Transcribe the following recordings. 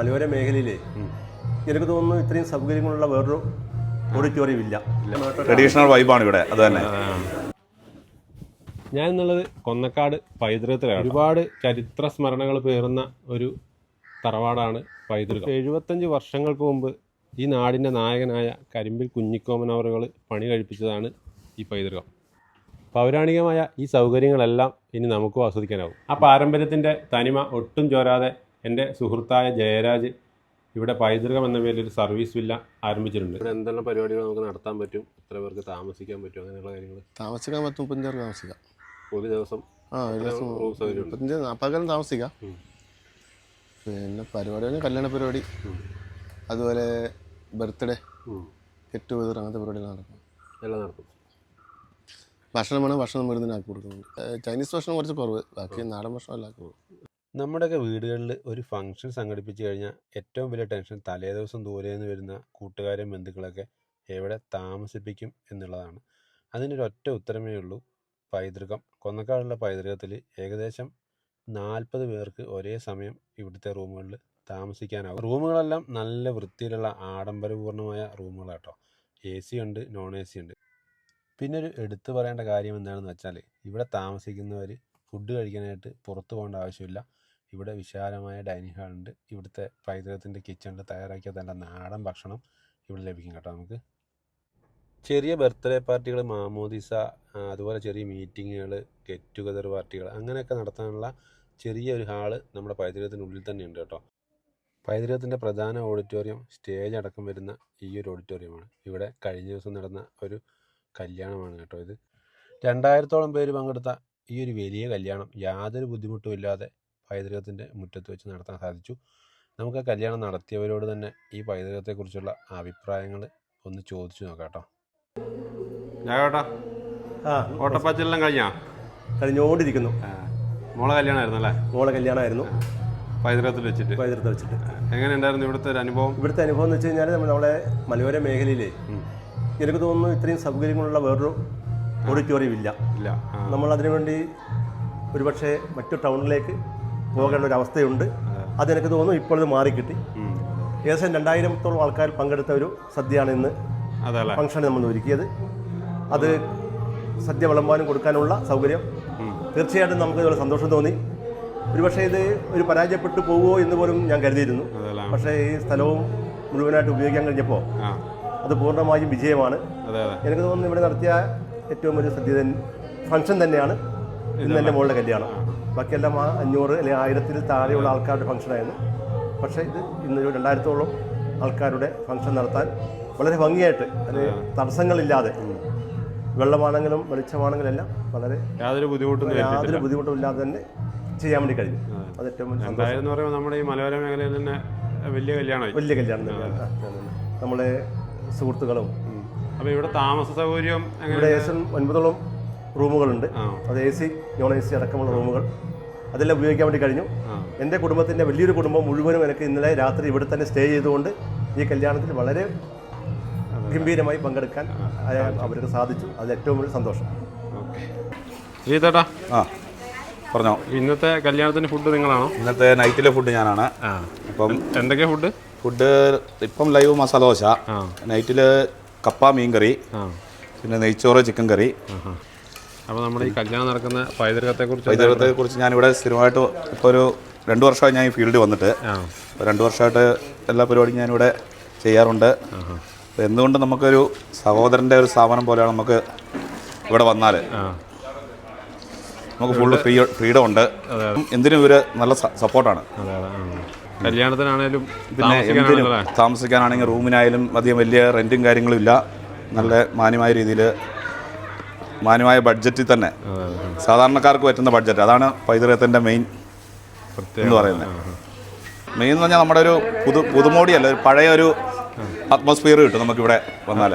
മലയോര മേഖലയിലെ എനിക്ക് തോന്നുന്നു ഇത്രയും സൗകര്യങ്ങളുള്ള വേറൊരു ഓഡിറ്റോറിയം ഇല്ല. ട്രഡീഷണൽ വൈബാണ് ഇവിടെ. അത് തന്നെ. ഞാൻ എന്നുള്ളത് കൊന്നക്കാട് പൈതൃകത്തിലാണ്. ഒരുപാട് ചരിത്ര സ്മരണകൾ പേറുന്ന ഒരു തറവാടാണ് പൈതൃകം. എഴുപത്തഞ്ച് വർഷങ്ങൾക്ക് മുമ്പ് ഈ നാടിന്റെ നായകനായ കരിമ്പിൽ കുഞ്ഞിക്കോമനവറുകൾ പണി കഴിപ്പിച്ചതാണ് ഈ പൈതൃകം. പൗരാണികമായ ഈ സൗകര്യങ്ങളെല്ലാം ഇനി നമുക്കും ആസ്വദിക്കാനാവും ആ പാരമ്പര്യത്തിന്റെ തനിമ ഒട്ടും ചോരാതെ എന്റെ സുഹൃത്തായ ജയരാജ് ഇവിടെ പൈതൃകം എന്ന പേരിൽ ഒരു സർവീസ് വില്ല ആരംഭിച്ചിട്ടുണ്ട്. ഇവിടെ എന്തെല്ലാം പരിപാടികൾ നമുക്ക് നടത്താൻ പറ്റും? എത്ര പേർക്ക് താമസിക്കാൻ പറ്റും? അങ്ങനെയുള്ള കാര്യങ്ങൾ. താമസിക്കാൻ പറ്റും മുപ്പഞ്ചാറ് താമസിക്കാം. ഒരു ദിവസം ആ ഒരു ദിവസം റൂം സൗകര്യം ഉണ്ട് മുപ്പത്തഞ്ച് നാൽപ്പതുകാലം താമസിക്കാം പിന്നെ പരിപാടി പറഞ്ഞാൽ കല്യാണ പരിപാടി അതുപോലെ ബർത്ത്ഡേ. ഗെറ്റ് ടുഗദർ അങ്ങനത്തെ പരിപാടികൾ നടക്കും എല്ലാം നടത്തും ഭക്ഷണം വേണം ഭക്ഷണം വരുന്നതിനാക്കി കൊടുക്കുന്നുണ്ട്. ഏഹ് ചൈനീസ് ഭക്ഷണം കുറച്ച് കുറവ് ബാക്കി നാടൻ ഭക്ഷണം എല്ലാം ആക്കി കൊടുക്കും. നമ്മുടെയൊക്കെ വീടുകളിൽ ഒരു ഫംഗ്ഷൻ സംഘടിപ്പിച്ച് കഴിഞ്ഞാൽ ഏറ്റവും വലിയ ടെൻഷൻ തലേ ദിവസം ദൂരെ നിന്ന് വരുന്ന കൂട്ടുകാരും ബന്ധുക്കളൊക്കെ എവിടെ താമസിപ്പിക്കും എന്നുള്ളതാണ്. അതിനൊരു ഒറ്റ ഉത്തരമേ ഉള്ളൂ പൈതൃകം. കൊന്നക്കാടുള്ള പൈതൃകത്തിൽ ഏകദേശം നാൽപ്പത് പേർക്ക് ഒരേ സമയം ഇവിടുത്തെ റൂമുകളിൽ താമസിക്കാനാവും. റൂമുകളെല്ലാം നല്ല വൃത്തിയിലുള്ള ആഡംബരപൂർണമായ റൂമുകളാട്ടോ എ സി ഉണ്ട് നോൺ എ സി ഉണ്ട്. പിന്നെ ഒരു എടുത്തു പറയേണ്ട കാര്യം എന്താണെന്ന് വെച്ചാൽ ഇവിടെ താമസിക്കുന്നവർ ഫുഡ് കഴിക്കാനായിട്ട് പുറത്തു പോകേണ്ട ആവശ്യമില്ല. ഇവിടെ വിശാലമായ ഡൈനിങ് ഹാളുണ്ട് ഇവിടുത്തെ പൈതൃകത്തിന്റെ കിച്ചണിൽ തയ്യാറാക്കിയ നല്ല നാടൻ ഭക്ഷണം ഇവിടെ ലഭിക്കും കേട്ടോ നമുക്ക്. ചെറിയ ബർത്ത്ഡേ പാർട്ടികൾ മാമോദിസ അതുപോലെ ചെറിയ മീറ്റിങ്ങുകൾ ഗെറ്റ് ടുഗദർ പാർട്ടികൾ അങ്ങനെയൊക്കെ നടത്താനുള്ള ചെറിയ ഒരു ഹാൾ നമ്മുടെ പൈതൃകത്തിനുള്ളിൽ തന്നെ ഉണ്ട് കേട്ടോ. പൈതൃകത്തിന്റെ പ്രധാന ഓഡിറ്റോറിയം സ്റ്റേജ് അടക്കം വരുന്ന ഈ ഒരു ഓഡിറ്റോറിയമാണ്. ഇവിടെ കഴിഞ്ഞ ദിവസം നടന്ന ഒരു കല്യാണമാണ് കേട്ടോ ഇത്. രണ്ടായിരത്തോളം പേര് പങ്കെടുത്ത ഈ ഒരു വലിയ കല്യാണം യാതൊരു ബുദ്ധിമുട്ടും ഇല്ലാതെ പൈതൃകത്തിന്റെ മുറ്റത്ത് വെച്ച് നടത്താൻ സാധിച്ചു. നമുക്ക് കല്യാണം നടത്തിയവരോട് തന്നെ ഈ പൈതൃകത്തെക്കുറിച്ചുള്ള അഭിപ്രായങ്ങൾ ഒന്ന് ചോദിച്ചു നോക്കാം കേട്ടോ. ആ ഓട്ടപ്പാച്ചെല്ലാം കഴിഞ്ഞാ? കഴിഞ്ഞോണ്ടിരിക്കുന്നു മോളെ കല്യാണമായിരുന്നു അല്ലേ? മോളെ കല്യാണമായിരുന്നു. പൈതൃകത്തിൽ വെച്ചിട്ട്. പൈതൃകത്തിൽ വെച്ചിട്ട്. എങ്ങനെ ഉണ്ടായിരുന്നു ഇവിടുത്തെ ഒരു അനുഭവം? ഇവിടുത്തെ അനുഭവം എന്ന് വെച്ച് കഴിഞ്ഞാൽ നമ്മൾ നമ്മളെ മലയോര മേഖലയിലെ എനിക്ക് തോന്നുന്നു ഇത്രയും സൗകര്യങ്ങളുള്ള വേറൊരു ഓഡിറ്റോറിയം ഇല്ല. ഇല്ല. നമ്മൾ അതിനുവേണ്ടി ഒരുപക്ഷെ മറ്റു ടൗണിലേക്ക് പോകേണ്ട ഒരു അവസ്ഥയുണ്ട്. അതെനിക്ക് തോന്നുന്നു ഇപ്പോൾ ഇത് മാറിക്കിട്ടി. ഏകദേശം രണ്ടായിരത്തോളം ആൾക്കാർ പങ്കെടുത്ത ഒരു സദ്യയാണ് ഇന്ന് ഫംഗ്ഷൻ നമ്മൾ ഒരുക്കിയത്. അത് സദ്യ വിളമ്പാനും കൊടുക്കാനുള്ള സൗകര്യം. തീർച്ചയായിട്ടും നമുക്ക് ഇതുപോലെ സന്തോഷം തോന്നി. ഒരുപക്ഷെ ഇത് ഒരു പരാജയപ്പെട്ടു പോകുമോ എന്ന് പോലും ഞാൻ കരുതിയിരുന്നു. പക്ഷേ ഈ സ്ഥലവും മുഴുവനായിട്ട് ഉപയോഗിക്കാൻ കഴിഞ്ഞപ്പോൾ അത് പൂർണമായും വിജയമാണ്. എനിക്ക് തോന്നുന്നു ഇവിടെ നടത്തിയ ഏറ്റവും വലിയ സദ്യ ഫംഗ്ഷൻ തന്നെയാണ്. ഇന്ന് എന്റെ മോളുടെ കല്യാണം. ബാക്കിയെല്ലാം ആ അഞ്ഞൂറ് അല്ലെങ്കിൽ ആയിരത്തിൽ താഴെയുള്ള ആൾക്കാരുടെ ഫംഗ്ഷനായിരുന്നു. പക്ഷേ ഇത് ഇന്നൊരു രണ്ടായിരത്തോളം ആൾക്കാരുടെ ഫംഗ്ഷൻ നടത്താൻ വളരെ ഭംഗിയായിട്ട് അത് തടസ്സങ്ങളില്ലാതെ വെള്ളമാണെങ്കിലും വെളിച്ചമാണെങ്കിലും എല്ലാം വളരെ യാതൊരു ബുദ്ധിമുട്ടും യാതൊരു ബുദ്ധിമുട്ടും ഇല്ലാതെ തന്നെ ചെയ്യാൻ വേണ്ടി കഴിഞ്ഞു. അത് ഏറ്റവും എന്ന് പറയുമ്പോൾ നമ്മുടെ ഈ മലയോര മേഖലയിൽ തന്നെ വലിയ കല്യാണം വലിയ കല്യാണം നമ്മളെ സുഹൃത്തുക്കളും അപ്പോൾ ഇവിടെ താമസ സൗകര്യം ഇവിടെ ഏകദേശം ഒൻപതോളം റൂമുകളുണ്ട്. അത് A C non A C അടക്കമുള്ള റൂമുകൾ. അതെല്ലാം ഉപയോഗിക്കാൻ വേണ്ടി കഴിഞ്ഞു. എന്റെ കുടുംബത്തിന്റെ വലിയൊരു കുടുംബം മുഴുവനും എനിക്ക് ഇന്നലെ രാത്രി ഇവിടെ തന്നെ സ്റ്റേ ചെയ്തുകൊണ്ട് ഈ കല്യാണത്തിൽ വളരെ ഗംഭീരമായി പങ്കെടുക്കാൻ അവർക്ക് സാധിച്ചു. അത് ഏറ്റവും വലിയ സന്തോഷം. ശ്രീതേട്ടാ ആ പറഞ്ഞോ. ഇന്നത്തെ കല്യാണത്തിന് ഫുഡ് നിങ്ങളാണോ? ഇന്നത്തെ നൈറ്റിലെ ഫുഡ് ഞാനാണ്. അപ്പം എന്തൊക്കെയാ ഫുഡ് ഫുഡ് ഇപ്പം ലൈവ് മസാല ദോശ നൈറ്റിൽ കപ്പ മീൻ കറി പിന്നെ നെയ്ച്ചോറ് ചിക്കൻ കറി. അപ്പോൾ നമ്മുടെ ഈ കല്യാണം നടക്കുന്ന പൈതൃകത്തെ കുറിച്ച് പൈതൃകത്തെ കുറിച്ച് ഞാനിവിടെ സ്ഥിരമായിട്ട് ഇപ്പോൾ ഒരു രണ്ട് വർഷമായി ഞാൻ ഈ ഫീൽഡിൽ വന്നിട്ട്. രണ്ട് വർഷമായിട്ട് എല്ലാ പരിപാടിയും ഞാനിവിടെ ചെയ്യാറുണ്ട്. എന്തുകൊണ്ട് നമുക്കൊരു സഹോദരന്റെ ഒരു സ്ഥാപനം പോലെയാണ് നമുക്ക് ഇവിടെ വന്നാൽ നമുക്ക് ഫുള്ള് ഫ്രീ ഫ്രീഡം ഉണ്ട്. എന്തിനും ഇവർ നല്ല സപ്പോർട്ടാണ്. കല്യാണത്തിനാണേലും പിന്നെ എന്തിനും താമസിക്കാനാണെങ്കിൽ റൂമിനായാലും അധികം വലിയ റെന്റും കാര്യങ്ങളും ഇല്ല. നല്ല മാന്യമായ രീതിയിൽ മാന്യമായ ബഡ്ജറ്റിൽ തന്നെ. സാധാരണക്കാർക്ക് പറ്റുന്ന ബഡ്ജറ്റ്. അതാണ് പൈതൃകത്തിന്റെ മെയിൻ എന്ന് പറയുന്നത്. മെയിൻ എന്ന് പറഞ്ഞാൽ നമ്മുടെ ഒരു പുതു പുതുമോടിയല്ല ഒരു പഴയ ഒരു അറ്റ്മോസ്ഫിയർ കിട്ടും നമുക്കിവിടെ വന്നാൽ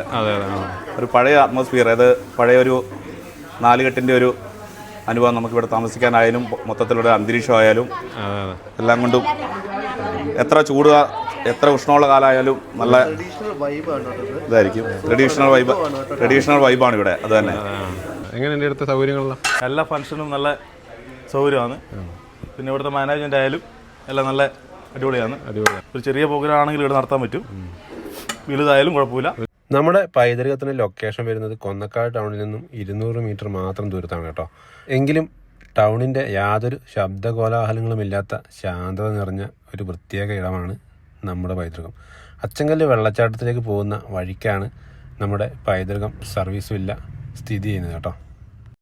ഒരു പഴയ അറ്റ്മോസ്ഫിയർ അത് പഴയ ഒരു നാലുകെട്ടിന്റെ ഒരു അനുഭവം നമുക്കിവിടെ താമസിക്കാനായാലും മൊത്തത്തിലുള്ള അന്തരീക്ഷമായാലും എല്ലാം കൊണ്ടും എത്ര ചൂട് എത്ര ഉഷ്ണമുള്ള കാലമായാലും നല്ല ഇതായിരിക്കും. ട്രഡീഷണൽ വൈബ് ട്രഡീഷണൽ വൈബാണ് ഇവിടെ. അത് തന്നെ. എങ്ങനെയുണ്ട് ഇവിടുത്തെ സൗകര്യങ്ങളെല്ലാം? എല്ലാ ഫംഗ്ഷനും നല്ല സൗകര്യമാണ്. പിന്നെ ഇവിടുത്തെ മാനേജ്മെന്റ് ആയാലും എല്ലാം നല്ല അടിപൊളിയാണ്. ഒരു ചെറിയ പ്രോഗ്രാം ഇവിടെ നടത്താൻ പറ്റും. വലുതായാലും കുഴപ്പമില്ല. നമ്മുടെ പൈതൃകത്തിന് ലൊക്കേഷൻ വരുന്നത് കൊന്നക്കാട് ടൗണിൽ നിന്നും ഇരുന്നൂറ് മീറ്റർ മാത്രം ദൂരത്താണ് കേട്ടോ. എങ്കിലും ടൗണിന്റെ യാതൊരു ശബ്ദകോലാഹലങ്ങളുമില്ലാത്ത ശാന്തത നിറഞ്ഞ ഒരു പ്രത്യേക ഇടമാണ് നമ്മുടെ പൈതൃകം. അച്ചങ്കല്ല് വെള്ളച്ചാട്ടത്തിലേക്ക് പോകുന്ന വഴിക്കാണ് നമ്മുടെ പൈതൃകം. സർവീസുമില്ല സ്ഥിതി ചെയ്യുന്നത് കേട്ടോ.